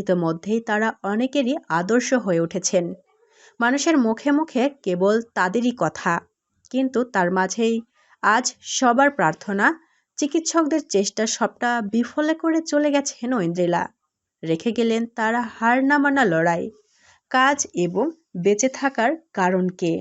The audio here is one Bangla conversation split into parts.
ইতোমধ্যেই তারা অনেকেরই আদর্শ হয়ে উঠেছেন। মানুষের মুখে মুখে কেবল তাদেরই কথা। কিন্তু তার মাঝেই আজ সবার প্রার্থনা, চিকিৎসকদের চেষ্টা সবটা বিফলে করে চলে গেছেন ঐন্দ্রিলা। রেখে গেলেন তারা হার না মানা লড়াই, কাজ এবং বেঁচে থাকার কারণকে।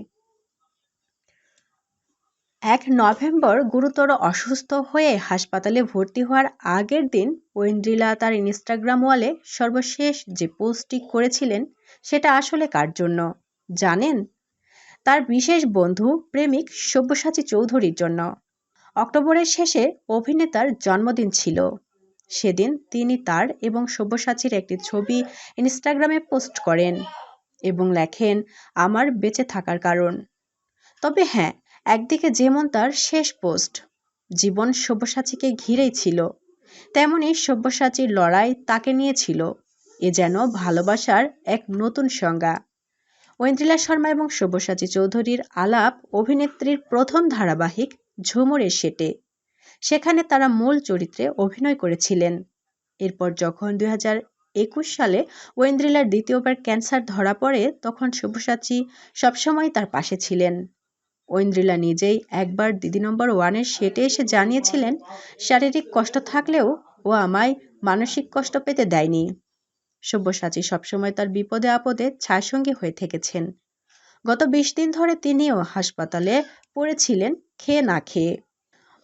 এক নভেম্বর গুরুতর অসুস্থ হয়ে হাসপাতালে ভর্তি হওয়ার আগের দিন ঐন্দ্রিলা তার ইনস্টাগ্রাম ওয়ালে সর্বশেষ যে পোস্টটি করেছিলেন, সেটা আসলে কার জন্য? জানেন? তার বিশেষ বন্ধু, প্রেমিক সব্যসাচী চৌধুরীর জন্য। অক্টোবরের শেষে অভিনেতার জন্মদিন ছিল। সেদিন তিনি তার এবং সব্যসাচীর একটি ছবি ইনস্টাগ্রামে পোস্ট করেন এবং লেখেন, আমার বেঁচে থাকার কারণ। তবে হ্যাঁ একদিকে যেমন তার শেষ পোস্ট, জীবন সব্যসাচীকে ঘিরেই ছিল, তেমনি সব্যসাচীর লড়াই তাকে নিয়েছিল এ যেন ভালোবাসার এক নতুন সংজ্ঞা। ঐন্দ্রিলা শর্মা এবং সব্যসাচী চৌধুরীর আলাপ অভিনেত্রীর প্রথম ধারাবাহিক ঝুমুরের সেটে, সেখানে তারা মূল চরিত্রে অভিনয় করেছিলেন। এরপর যখন দুই একুশ সালে ঐন্দ্রিলার দ্বিতীয়বার ক্যান্সার ধরা পড়ে, তখন সব্যসাচী সবসময় তার পাশে ছিলেন। ঐন্দ্রিলা নিজেই একবার দিদি নম্বর ওয়ানের সেটে এসে জানিয়েছিলেন, শারীরিক কষ্ট থাকলেও ও আমায় মানসিক কষ্ট পেতে দেয়নি। সব্যসাচী সবসময় তার বিপদে আপদে ছায়াসঙ্গী হয়ে থেকেছেন। গত বিশ দিন ধরে তিনিও হাসপাতালে পড়েছিলেন খেয়ে না খেয়ে।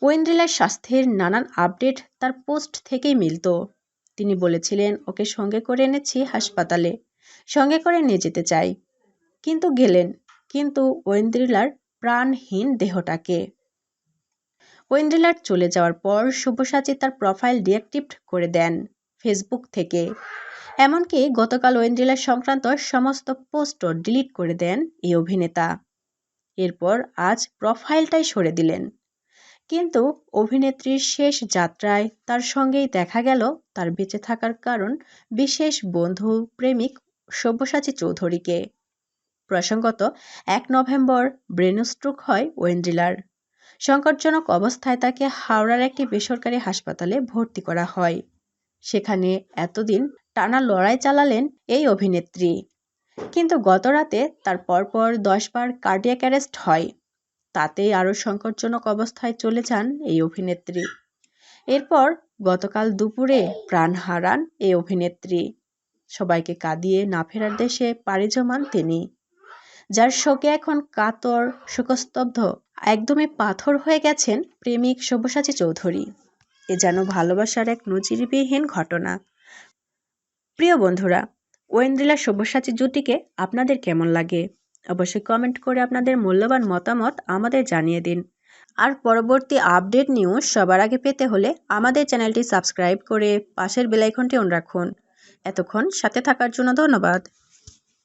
ঐন্দ্রিলার স্বাস্থ্যের নানান আপডেট তার পোস্ট থেকেই মিলত। তিনি বলেছিলেন, ওকে সঙ্গে করে এনেছি হাসপাতালে, সঙ্গে করে নিয়ে যেতে চাই। কিন্তু গেলেন, কিন্তু ঐন্দ্রিলার প্রাণহীন দেহটাকে। ঐন্দ্রিলার চলে যাওয়ার পর শুভসাচী তার প্রোফাইল ডিঅ্যাক্টিভ করে দেন ফেসবুক থেকে। এমনকি গতকাল ঐন্দ্রিলা সংক্রান্ত সমস্ত পোস্টও ডিলিট করে দেন এই অভিনেতা। এরপর আজ প্রোফাইলটাই সরে দিলেন। কিন্তু অভিনেত্রীর শেষ যাত্রায় তার সঙ্গেই দেখা গেল তার বেঁচে থাকার কারণ বিশেষ বন্ধু, প্রেমিক সব্যসাচী চৌধুরীকে। প্রসঙ্গত, এক নভেম্বর ব্রেনস্ট্রোক হয় ওয়েন্ড্রিলার। সংকটজনক অবস্থায় তাকে হাওড়ার একটি বেসরকারি হাসপাতালে ভর্তি করা হয়। সেখানে এতদিন টানা লড়াই চালালেন এই অভিনেত্রী। কিন্তু গতরাতে তার পরপর দশবার কার্ডিয়াক অ্যারেস্ট হয়। তাতেই আরও সংকটজনক অবস্থায় চলে যান এই অভিনেত্রী। এরপর গতকাল দুপুরে প্রাণ হারান এই অভিনেত্রী। সবাইকে কাঁদিয়ে না ফেরার দেশে পাড়ি জমান তিনি। যার শোকে এখন কাতর, শোকস্তব্ধ, একদমই পাথর হয়ে গেছেন প্রেমিক সব্যসাচী চৌধুরী। এ যেন ভালোবাসার এক নজিরবিহীন ঘটনা। প্রিয় বন্ধুরা ওয়েন্দ্রিলা সব্যসাচী জুটিকে আপনাদের কেমন লাগে? অবশ্যই কমেন্ট করে আপনাদের মূল্যবান মতামত আমাদের জানিয়ে দিন। আর পরবর্তী আপডেট নিউজ সবার আগে পেতে হলে আমাদের চ্যানেলটি সাবস্ক্রাইব করে পাশের বেলাইকনটি অন রাখুন। এতক্ষণ সাথে থাকার জন্য ধন্যবাদ।